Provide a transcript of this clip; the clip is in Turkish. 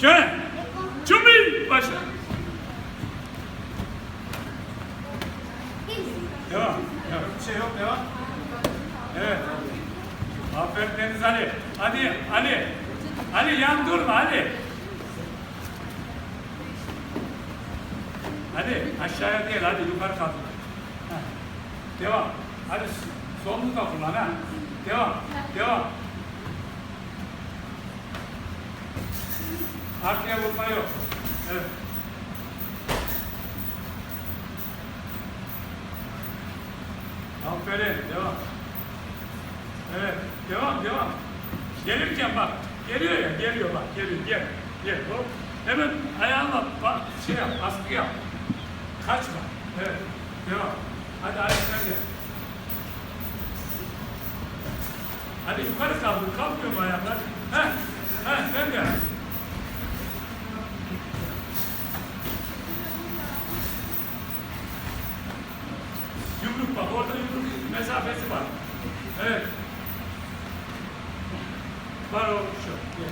Şöyle. Cumbi. Başla. Devam. Devam. Bir şey yok. Devam. Evet. Aferin Deniz Ali. Hadi Ali. Ali yan durma Ali. Hadi aşağıya değil hadi yukarı kalk. Devam. Hadi solunu da kullan ha. Devam. Devam. Arkaya vurma yok. Evet. Aferin. Devam. Evet. Devam. Devam. Gelirken bak. Geliyor ya. Geliyor bak. Geliyor. Gel. Gel. Hop. Hemen ayağınla bak, şey yap. Askı yap. Kaçma. Evet. Devam. Hadi sen gel. Hadi yukarı kaldır. Kalkmıyor mu ayaklar? Heh. Heh. Sen gel. Yumruk bak. Orada yumruk mesafesi var. Evet. Var o şu. Gel.